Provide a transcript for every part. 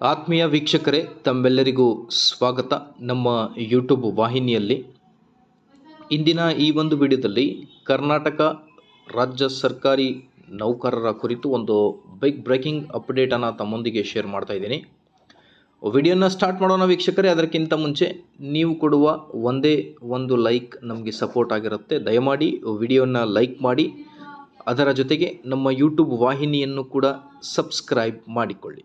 ಆತ್ಮೀಯ ವೀಕ್ಷಕರೇ, ತಮ್ಮೆಲ್ಲರಿಗೂ ಸ್ವಾಗತ ನಮ್ಮ ಯೂಟ್ಯೂಬ್ ವಾಹಿನಿಯಲ್ಲಿ. ಇಂದಿನ ಈ ಒಂದು ವಿಡಿಯೋದಲ್ಲಿ ಕರ್ನಾಟಕ ರಾಜ್ಯ ಸರ್ಕಾರಿ ನೌಕರರ ಕುರಿತು ಒಂದು ಬೈಕ್ ಬ್ರೇಕಿಂಗ್ ಅಪ್ಡೇಟನ್ನು ತಮ್ಮೊಂದಿಗೆ ಶೇರ್ ಮಾಡ್ತಾ ಇದ್ದೀನಿ. ವಿಡಿಯೋನ ಸ್ಟಾರ್ಟ್ ಮಾಡೋಣ ವೀಕ್ಷಕರೇ, ಅದಕ್ಕಿಂತ ಮುಂಚೆ ನೀವು ಕೊಡುವ ಒಂದೇ ಒಂದು ಲೈಕ್ ನಮಗೆ ಸಪೋರ್ಟ್ ಆಗಿರುತ್ತೆ. ದಯಮಾಡಿ ವಿಡಿಯೋನ ಲೈಕ್ ಮಾಡಿ, ಅದರ ಜೊತೆಗೆ ನಮ್ಮ ಯೂಟ್ಯೂಬ್ ವಾಹಿನಿಯನ್ನು ಕೂಡ ಸಬ್ಸ್ಕ್ರೈಬ್ ಮಾಡಿಕೊಳ್ಳಿ.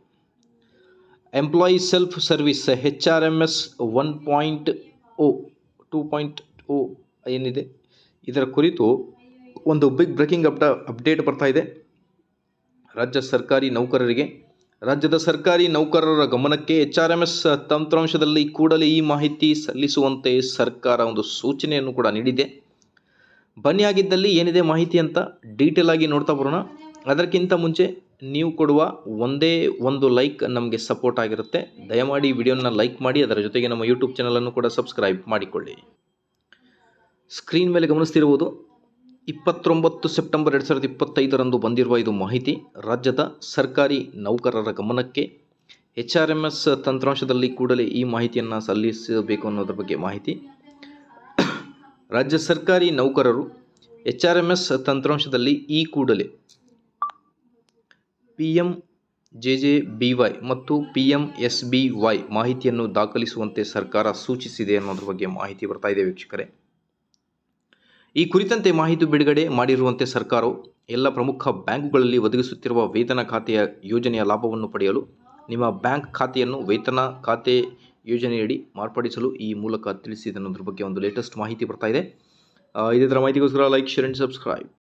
Employee self service H R M S one point O two point O ಏನಿದೆ? ಇದರ ಕುರಿತು ಒಂದು ಬಿಗ್ ಬ್ರೇಕಿಂಗ್ ಅಪ್ಡ ಅಪ್ಡೇಟ್ ಬರ್ತಾ ಇದೆ. ರಾಜ್ಯ ಸರ್ಕಾರಿ ನೌಕರರಿಗೆ. ರಾಜ್ಯದ ಸರ್ಕಾರಿ ನೌಕರರ ಗಮನಕ್ಕೆ ಎಚ್ ಆರ್ ಎಂ ಎಸ್ ತಂತ್ರಾಂಶದಲ್ಲಿ ಕೂಡಲೇ ಈ ಮಾಹಿತಿ ಸಲ್ಲಿಸುವಂತೆ ಸರ್ಕಾರ ಒಂದು ಸೂಚನೆಯನ್ನು ಕೂಡ ನೀಡಿದೆ. ಬನ್ನಿ ಆಗಿದ್ದಲ್ಲಿ ಏನಿದೆ ಮಾಹಿತಿ ಅಂತ ಡೀಟೇಲ್ ಆಗಿ ನೋಡ್ತಾ ಬರೋಣ. ಅದಕ್ಕಿಂತ ಮುಂಚೆ ನೀವು ಕೊಡುವ ಒಂದೇ ಒಂದು ಲೈಕ್ ನಮಗೆ ಸಪೋರ್ಟ್ ಆಗಿರುತ್ತೆ. ದಯಮಾಡಿ ವಿಡಿಯೋನ ಲೈಕ್ ಮಾಡಿ, ಅದರ ಜೊತೆಗೆ ನಮ್ಮ ಯೂಟ್ಯೂಬ್ ಚಾನಲನ್ನು ಕೂಡ ಸಬ್ಸ್ಕ್ರೈಬ್ ಮಾಡಿಕೊಳ್ಳಿ. ಸ್ಕ್ರೀನ್ ಮೇಲೆ ಗಮನಿಸ್ತಿರುವುದು ಇಪ್ಪತ್ತೊಂಬತ್ತು ಸೆಪ್ಟೆಂಬರ್ ಎರಡು ಸಾವಿರದ ಇಪ್ಪತ್ತೈದರಂದು ಬಂದಿರುವ ಇದು ಮಾಹಿತಿ. ರಾಜ್ಯದ ಸರ್ಕಾರಿ ನೌಕರರ ಗಮನಕ್ಕೆ ಎಚ್ ಆರ್ ಎಂ ಎಸ್ ತಂತ್ರಾಂಶದಲ್ಲಿ ಕೂಡಲೇ ಈ ಮಾಹಿತಿಯನ್ನು ಸಲ್ಲಿಸಬೇಕು ಅನ್ನೋದ್ರ ಬಗ್ಗೆ ಮಾಹಿತಿ. ರಾಜ್ಯ ಸರ್ಕಾರಿ ನೌಕರರು ಎಚ್ ಆರ್ ಎಂ ಎಸ್ ತಂತ್ರಾಂಶದಲ್ಲಿ ಈ ಕೂಡಲೇ ಪಿ ಜೆ ಮತ್ತು ಪಿ ಮಾಹಿತಿಯನ್ನು ದಾಖಲಿಸುವಂತೆ ಸರ್ಕಾರ ಸೂಚಿಸಿದೆ ಅನ್ನೋದ್ರ ಬಗ್ಗೆ ಮಾಹಿತಿ ಬರ್ತಾ ಇದೆ ವೀಕ್ಷಕರೇ. ಈ ಕುರಿತಂತೆ ಮಾಹಿತಿ ಬಿಡುಗಡೆ ಮಾಡಿರುವಂತೆ ಸರ್ಕಾರವು ಎಲ್ಲ ಪ್ರಮುಖ ಬ್ಯಾಂಕುಗಳಲ್ಲಿ ಒದಗಿಸುತ್ತಿರುವ ವೇತನ ಖಾತೆಯ ಯೋಜನೆಯ ಲಾಭವನ್ನು ಪಡೆಯಲು ನಿಮ್ಮ ಬ್ಯಾಂಕ್ ಖಾತೆಯನ್ನು ವೇತನ ಖಾತೆ ಯೋಜನೆಯಡಿ ಮಾರ್ಪಡಿಸಲು ಈ ಮೂಲಕ ತಿಳಿಸಿದೆ ಅನ್ನೋದ್ರ ಬಗ್ಗೆ ಒಂದು ಲೇಟೆಸ್ಟ್ ಮಾಹಿತಿ ಬರ್ತಾ ಇದೆ. ಇದರ ಮಾಹಿತಿಗೋಸ್ಕರ ಲೈಕ್ ಶೇರ್ ಆ್ಯಂಡ್ ಸಬ್ಸ್ಕ್ರೈಬ್